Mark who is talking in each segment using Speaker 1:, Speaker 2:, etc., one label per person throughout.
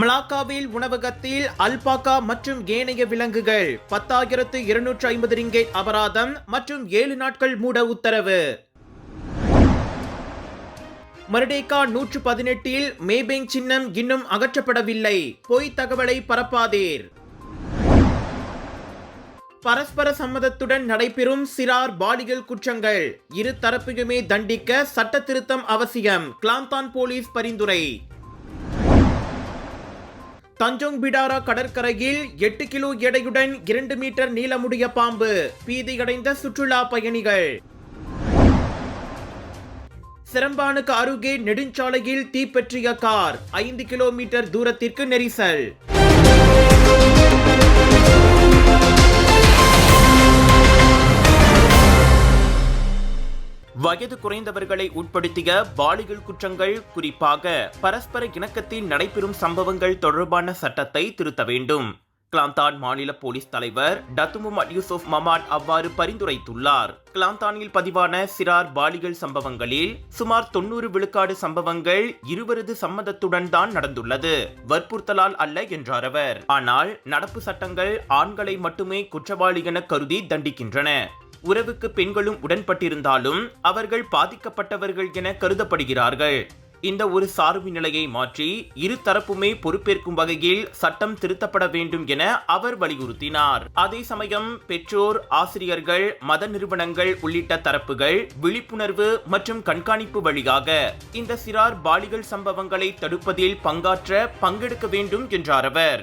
Speaker 1: மலாக்காவில் உணவகத்தில் அல்பாக்கா மற்றும் ஏனைய விலங்குகள். பத்தாயிரத்து இருநூற்று ஐம்பது ரிங்கேட் அபராதம் மற்றும் ஏழு நாட்கள் மூட உத்தரவு. மருடேகா நூற்று பதினெட்டில் மேபேங் சின்னம் இன்னும் அகற்றப்படவில்லை. பொய் தகவலை பரப்பாதீர். பரஸ்பர சம்மதத்துடன் நடைபெறும் சிறார் பாலியல் குற்றங்கள். இரு தரப்பையுமே தண்டிக்க சட்ட திருத்தம் அவசியம். கிளாந்தான் போலீஸ் பரிந்துரை. தஞ்சோங் பிடாரா கடற்கரையில் எட்டு கிலோ எடையுடன் இரண்டு மீட்டர் நீளமுடைய பாம்பு பீதியடைந்த சுற்றுலா பயணிகள். சிரம்பானுக்கு அருகே நெடுஞ்சாலையில் தீப்பற்றிய கார் ஐந்து கிலோமீட்டர் தூரத்திற்கு நெரிசல். வயது குறைந்தவர்களை உட்படுத்திய பாலியல் குற்றங்கள் குறிப்பாக பரஸ்பர இணக்கத்தில் நடைபெறும் சம்பவங்கள் தொடர்பான சட்டத்தை திருத்த வேண்டும். கிளாந்தான் மாநில போலீஸ் தலைவர் டத்து யூசுப் மமாட் அவ்வாறு பரிந்துரைத்துள்ளார். கிளாந்தானில் பதிவான சிறார் பாலியல் சம்பவங்களில் சுமார் தொண்ணூறு விழுக்காடு சம்பவங்கள் இருவரது சம்மதத்துடன் தான் நடந்துள்ளது. வற்புறுத்தலால் அல்ல என்றார் அவர். ஆனால் நடப்பு சட்டங்கள் ஆண்களை மட்டுமே குற்றவாளி என கருதி தண்டிக்கின்றன. உறவுக்கு பெண்களும் உடன்பட்டிருந்தாலும் அவர்கள் பாதிக்கப்பட்டவர்கள் என கருதப்படுகிறார்கள். இந்த ஒரு சார்பு நிலையை மாற்றி இரு தரப்புமே பொறுப்பேற்கும் வகையில் சட்டம் திருத்தப்பட வேண்டும் என அவர் வலியுறுத்தினார். அதே சமயம் பெற்றோர் ஆசிரியர்கள் மத நிறுவனங்கள் உள்ளிட்ட தரப்புகள் விழிப்புணர்வு மற்றும் கண்காணிப்பு வழியாக இந்த சிறார் பாலியல் சம்பவங்களை தடுப்பதில் பங்காற்ற பங்கெடுக்க வேண்டும் என்றார் அவர்.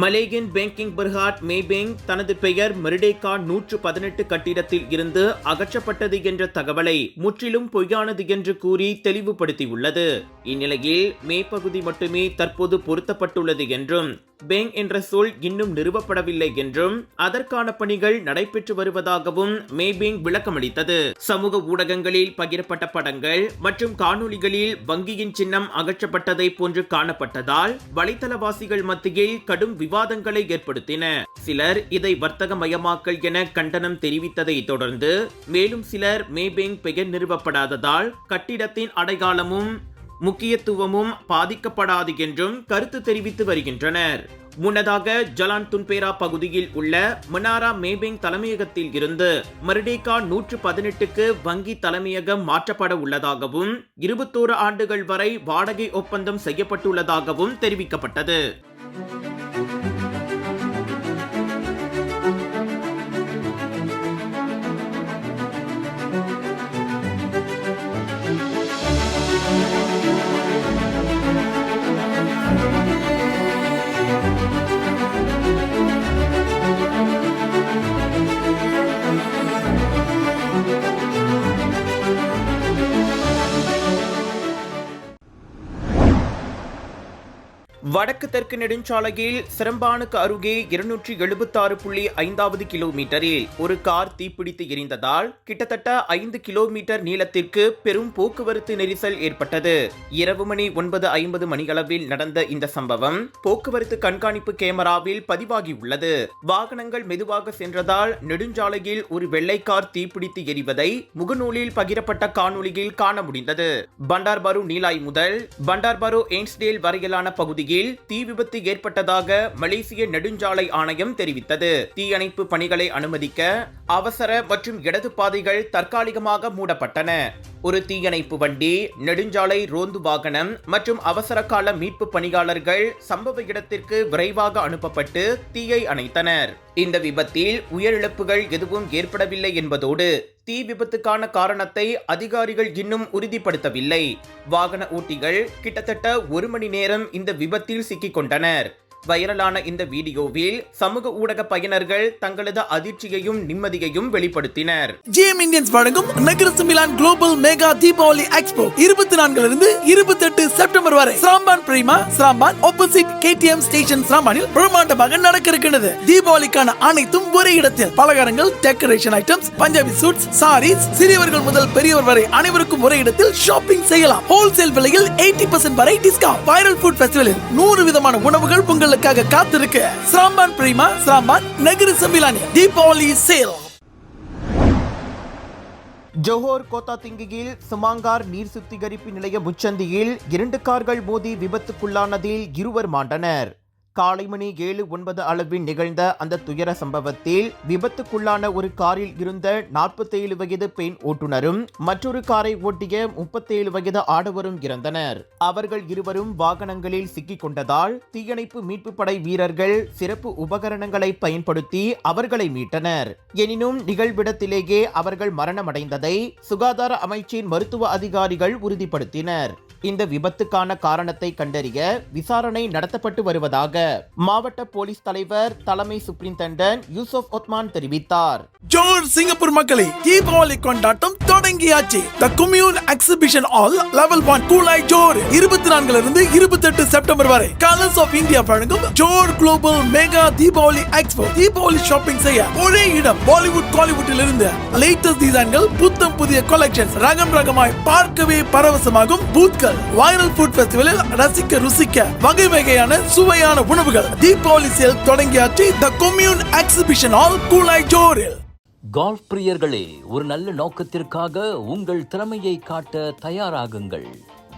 Speaker 1: மலேயன் பேங்கிங் பர்ஹாட் மேபேங் தனது பெயர் மெரிடேகா நூற்று பதினெட்டு கட்டிடத்தில் இருந்து அகற்றப்பட்டது என்ற தகவலை முற்றிலும் பொய்யானது என்று கூறி தெளிவுபடுத்தியுள்ளது. இந்நிலையில் மே பகுதி மட்டுமே தற்போது பொருத்தப்பட்டுள்ளது என்றும் பேங் என்ற சொல் இன்னும் நிறுவப்படவில்லை என்றும் அதற்கான பணிகள் நடைபெற்று வருவதாகவும் மேபேங் விளக்கமளித்தது. சமூக ஊடகங்களில் பகிரப்பட்ட படங்கள் மற்றும் காணொளிகளில் வங்கியின் சின்னம் அகற்றப்பட்டதை போன்று காணப்பட்டதால் வலைத்தளவாசிகள் மத்தியில் கடும் விவாதங்களை ஏற்படுத்தின. சிலர் இதை வர்த்தகமயமாக்கல் என கண்டனம் தெரிவித்ததை தொடர்ந்து மேலும் சிலர் மேபேங் பெயர் நிறுவப்படாததால் கட்டிடத்தின் அடையாளமும் முக்கியத்துவமும் பாதிக்கப்படாது என்றும் கருத்து தெரிவித்து வருகின்றனர். முன்னதாக ஜலான் துன்பேரா பகுதியில் உள்ள மனாரா மேபேங் தலைமையகத்தில் இருந்து மருடேகா நூற்று பதினெட்டுக்கு வங்கி தலைமையகம் மாற்றப்பட உள்ளதாகவும் இருபத்தோரு ஆண்டுகள் வரை வாடகை ஒப்பந்தம் செய்யப்பட்டுள்ளதாகவும் தெரிவிக்கப்பட்டது. வடக்கு தெற்கு நெடுஞ்சாலையில் சிரம்பானுக்கு அருகே இருநூற்றி எழுபத்தாறு புள்ளி ஐந்தாவது கிலோமீட்டரில் ஒரு கார் தீப்பிடித்து எரிந்ததால் கிட்டத்தட்ட ஐந்து கிலோமீட்டர் நீளத்திற்கு பெரும் போக்குவரத்து நெரிசல் ஏற்பட்டது. இரவு மணி ஒன்பது ஐம்பது மணியளவில் நடந்த இந்த சம்பவம் போக்குவரத்து கண்காணிப்பு கேமராவில் பதிவாகியுள்ளது. வாகனங்கள் மெதுவாக சென்றதால் நெடுஞ்சாலையில் ஒரு வெள்ளை கார் தீப்பிடித்து எரிவதை முகநூலில் பகிரப்பட்ட காணொலியில் காண முடிந்தது. பண்டார்பாரு நீலாய் முதல் பண்டார்பாரு எய்ன்ஸ்டேல் வரையிலான பகுதியில் தீ விபத்து ஏற்பட்டதாக மலேசிய நெடுஞ்சாலை ஆணையம் தெரிவித்தது. தீயணைப்பு பணிகளை அனுமதிக்க அவசர மற்றும் இடது பாதைகள் தற்காலிகமாக மூடப்பட்டன. ஒரு தீயணைப்பு வண்டி நெடுஞ்சாலை ரோந்து வாகனம் மற்றும் அவசர கால மீட்பு பணியாளர்கள் சம்பவ இடத்திற்கு விரைவாக அனுப்பப்பட்டு தீயை அணைத்தனர். இந்த விபத்தில் உயிரிழப்புகள் எதுவும் ஏற்படவில்லை என்பதோடு தீ விபத்துக்கான காரணத்தை அதிகாரிகள் இன்னும் உறுதிப்படுத்தவில்லை. வாகன ஓட்டிகள் கிட்டத்தட்ட ஒரு மணி நேரம் இந்த விபத்தில் சிக்கிக் கொண்டனர். வைரலான இந்த வீடியோவில் சமூக ஊடக பயனர்கள் தங்களது அதிர்ச்சியையும் நிம்மதியையும் வெளிப்படுத்தினர்.
Speaker 2: ஜிஎம் இந்தியன்ஸ் வழங்கும் நகரசு மிலான் குளோபல் மெகா தீபாவளி எக்ஸ்போ இருபத்தி நான்குல இருந்து இருபத்தி எட்டு செப்டம்பர் வரை சாம்பான் பிரீமா சாம்பான் ஆப்போசிட் கேடிஎம் ஸ்டேஷன் சாம்பானில் பிரம்மாண்டமாக நடக்க இருக்கிறது தீபாவளிக்கான அனைத்தும் ஒரே இடத்தில் பலகாரங்கள் decoration items Punjabi suits sarees சிறியவர்கள் முதல் பெரியவர் வரை அனைவருக்கும் ஒரே இடத்தில் ஷாப்பிங் செய்யலாம். ஹோல்சேல் விலையில் எயிட்டி பர்சன்ட் வரை டிஸ்கவுண்ட் வைரல் ஃபுட் பெஸ்டிவலில் நூறு விதமான உணவுகள் உங்களுக்காக காத்திருக்கு சாம்பான் பிரிமா சாம்பான் நகரசு மிலானி தீபாவளி சேல்
Speaker 1: ஜோஹோர் கோத்தாதிங்கியில் சுமாங்கார் நீர் சுத்திகரிப்பு நிலைய முச்சந்தியில் இரண்டு கார்கள் மோதி விபத்துக்குள்ளானதில் இருவர் மாண்டனர். காலை மணி ஏழு ஒன்பது அளவில் நிகழ்ந்த அந்த துயர சம்பவத்தில் விபத்துக்குள்ளான ஒரு காரில் இருந்த நாற்பத்தேழு வயது பெண் ஓட்டுநரும் மற்றொரு காரை ஓட்டிய முப்பத்தேழு வயது ஆடவரும் இறந்தனர். அவர்கள் இருவரும் வாகனங்களில் சிக்கிக் கொண்டதால் தீயணைப்பு மீட்பு படை வீரர்கள் சிறப்பு உபகரணங்களை பயன்படுத்தி அவர்களை மீட்டனர். எனினும் நிகழ்விடத்திலேயே அவர்கள் மரணமடைந்ததை சுகாதார அமைச்சின் மருத்துவ அதிகாரிகள் உறுதிப்படுத்தினர். இந்த விபத்துக்கான காரணத்தை கண்டறிய விசாரணை நடத்தப்பட்டு வருவதாக மாவட்ட போலீஸ் தலைவர் தலைமை சூப்பரிண்டென்டன்ட் யூசப் ஒத்மான் தெரிவித்தார்.
Speaker 2: ஜோர் சிங்கப்பூர் மக்களை தீபாவளி கொண்டாட்டம் தொடங்கியாச்சு. The commune exhibition hall level one Kulai Johor இருபத்தி நான்குல இருந்து இருபத்தி எட்டு செப்டம்பர் வரை கலர்ஸ் ஆஃப் இந்தியா வழங்கும் Johor global mega Deepavali expo Deepavali shopping செய்ய ஒரே இடம் பாலிவுட் காலிவுட்டில் இருந்து லேட்டஸ்ட் டிசைன்கள் புத்தம் புதிய கலெக்ஷன் ரகம் ரகமாய் பார்க்கவே பரவசமாகும் பூத்கள் வைரல் ஃபுட் ஃபெஸ்டிவலில் ரசிக்க ருசிக்க வகை வகையான சுவையான உணவுகள். தீபாவளி சேல் தொடங்கியாச்சு. The commune exhibition hall Kulai ஜோரில்
Speaker 3: golf பிரியர்களே ஒரு நல்ல நோக்கத்திற்காக உங்கள் திறமையை காட்ட தயாராகுங்கள்.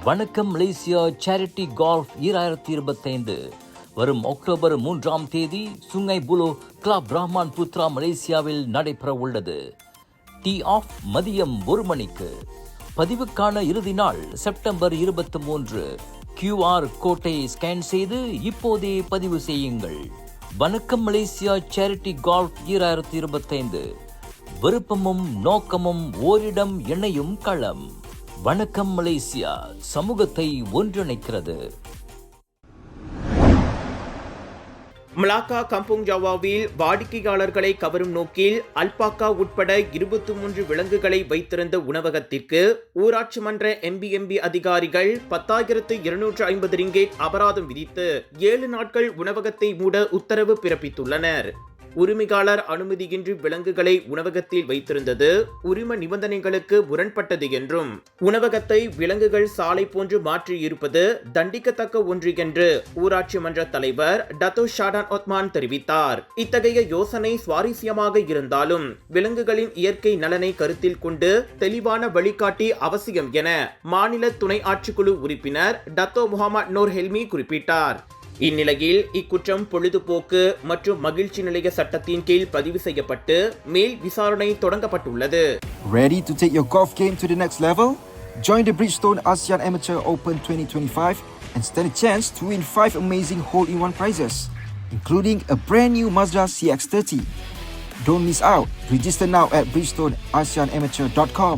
Speaker 3: வணக்கம் மலேசியா சேரிட்டி கால்ஃப் ஈராயிரத்தி இருபத்தைந்து. வரும் அக்டோபர் மூன்றாம் தேதி சுங்கை புலோ கிளப் பிராமான் புத்ரா மலேசியாவில் நடைபெற உள்ளது டீ ஆஃப் மதியம் ஒரு மணிக்கு. பதிவுக்கான இறுதி நாள் செப்டம்பர் இருபத்தி மூன்று. கியூஆர் கோட்டை ஸ்கேன் செய்து இப்போதே பதிவு செய்யுங்கள். வணக்கம் மலேசியா சேரிட்டி கால்ஃப் ஈராயிரத்தி இருபத்தைந்து. விருப்பமும் நோக்கமும் ஓரிடம் இணையும் களம். வணக்கம் மலேசியா சமூகத்தை ஒன்றிணைக்கிறது.
Speaker 1: மலாக்கா கம்புங் ஜாவாவில் வாடிக்கையாளர்களை கவரும் நோக்கில் அல்பாக்கா உட்பட இருபத்தி மூன்று விலங்குகளை வைத்திருந்த உணவகத்திற்கு ஊராட்சி மன்ற எம்பிஎம்பி அதிகாரிகள் பத்தாயிரத்து இருநூற்று ஐம்பது ரிங்கேட் அபராதம் விதித்து ஏழு நாட்கள் உணவகத்தை மூட உத்தரவு பிறப்பித்துள்ளனர். உரிமையாளர் அனுமதியின்றி விலங்குகளை உணவகத்தில் வைத்திருந்தது. உரிம நிபந்தனைகளுக்கு முரண்பட்டது என்றும் உணவகத்தை விலங்குகள் சாலை போன்று மாற்றியிருப்பது தண்டிக்கத்தக்க ஒன்று என்று ஊராட்சி மன்ற தலைவர் டத்தோ ஷாடான் ஒத்மான் தெரிவித்தார். இத்தகைய யோசனை சுவாரஸ்யமாக இருந்தாலும் விலங்குகளின் இயற்கை நலனை கருத்தில் கொண்டு தெளிவான வழிகாட்டி அவசியம் என மாநில துணை ஆட்சிக்குழு உறுப்பினர் டத்தோ முகமது நூர் ஹெல்மி குறிப்பிட்டார். இந்நிலையில் இக்குற்றம் பொழுதுபோக்கு மற்றும் மகிழ்ச்சி நிலைய சட்டத்தின் கீழ் பதிவு செய்யப்பட்டு மேல் விசாரணை தொடங்கப்பட்டுள்ளது
Speaker 4: Ready to take your golf game to the next level? Join the Bridgestone ASEAN Amateur Open 2025 and stand a chance to win 5 amazing hole-in-one prizes, including a brand new Mazda CX-30. Don't miss out. Register now at bridgestoneasianamateur.com.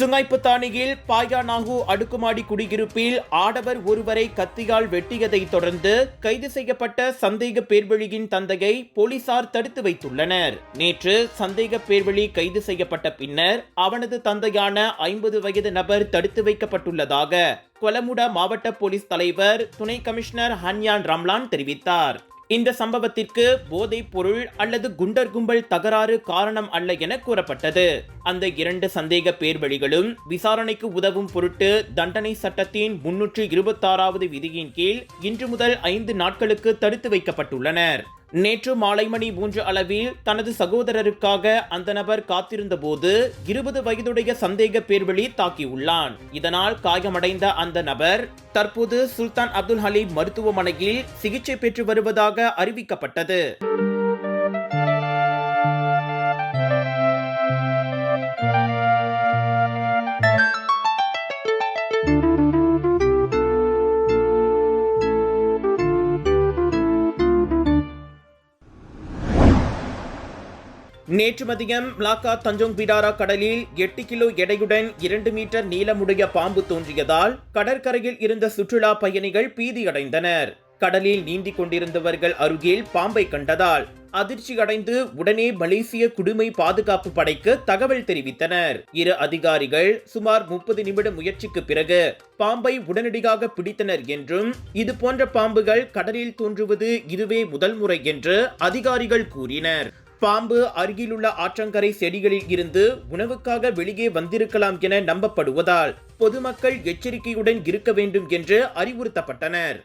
Speaker 1: சுங்கைப்புத்தானியில் பாயானாகு அடுக்குமாடி குடியிருப்பில் ஆடவர் ஒருவரை கத்தியால் வெட்டியதைத் தொடர்ந்து கைது செய்யப்பட்ட சந்தேக பேர்வழியின் தந்தையை போலீசார் தடுத்து வைத்துள்ளனர். நேற்று சந்தேக பேர்வழி கைது செய்யப்பட்ட பின்னர் அவனது தந்தையான ஐம்பது வயது நபர் தடுத்து வைக்கப்பட்டுள்ளதாக கொலமுடா மாவட்ட போலீஸ் தலைவர் துணை கமிஷனர் ஹன்யான் ரம்லான் தெரிவித்தார். இந்த சம்பவத்திற்கு போதைப் பொருள் அல்லது குண்டர் கும்பல் தகராறு காரணம் அல்ல என கூறப்பட்டது. அந்த இரண்டு சந்தேக பேர்வழிகளும் விசாரணைக்கு உதவும் பொருட்டு தண்டனை சட்டத்தின் முன்னூற்று இருபத்தாறாவது விதியின் கீழ் இன்று முதல் ஐந்து நாட்களுக்கு தடுத்து வைக்கப்பட்டுள்ளனர். நேற்று மாலை மணி மூன்று அளவில் தனது சகோதரருக்காக அந்த நபர் காத்திருந்த போது இருபது வயதுடைய சந்தேக பேர்வழி தாக்கியுள்ளான். இதனால் காயமடைந்த அந்த நபர் தற்போது சுல்தான் அப்துல் ஹலீம் மருத்துவமனையில் சிகிச்சை பெற்று வருவதாக அறிவிக்கப்பட்டது. நேற்று மதியம் லாக்கா தஞ்சோங் பிடாரா கடலில் எட்டு கிலோ எடையுடன் இரண்டு மீட்டர் நீளமுடைய பாம்பு தோன்றியதால் கடற்கரையில் இருந்த சுற்றுலா பயணிகள் பீதியடைந்தனர். கடலில் நீந்திக் கொண்டிருந்தவர்கள் அருகில் பாம்பை கண்டதால் அதிர்ச்சி அடைந்து உடனே மலேசிய குடிமை பாதுகாப்பு படைக்கு தகவல் தெரிவித்தனர். இரு அதிகாரிகள் சுமார் முப்பது நிமிட முயற்சிக்கு பிறகு பாம்பை உடனடியாக பிடித்தனர் என்றும் இது போன்ற பாம்புகள் கடலில் தோன்றுவது இதுவே முதல் முறை என்று அதிகாரிகள் கூறினர். பாம்பு அருகிலுள்ள ஆற்றங்கரை செடிகளில் இருந்து உணவுக்காக வெளியே வந்திருக்கலாம் என நம்பப்படுவதால் பொதுமக்கள் எச்சரிக்கையுடன் இருக்க வேண்டும் என்று அறிவுறுத்தப்பட்டனர்.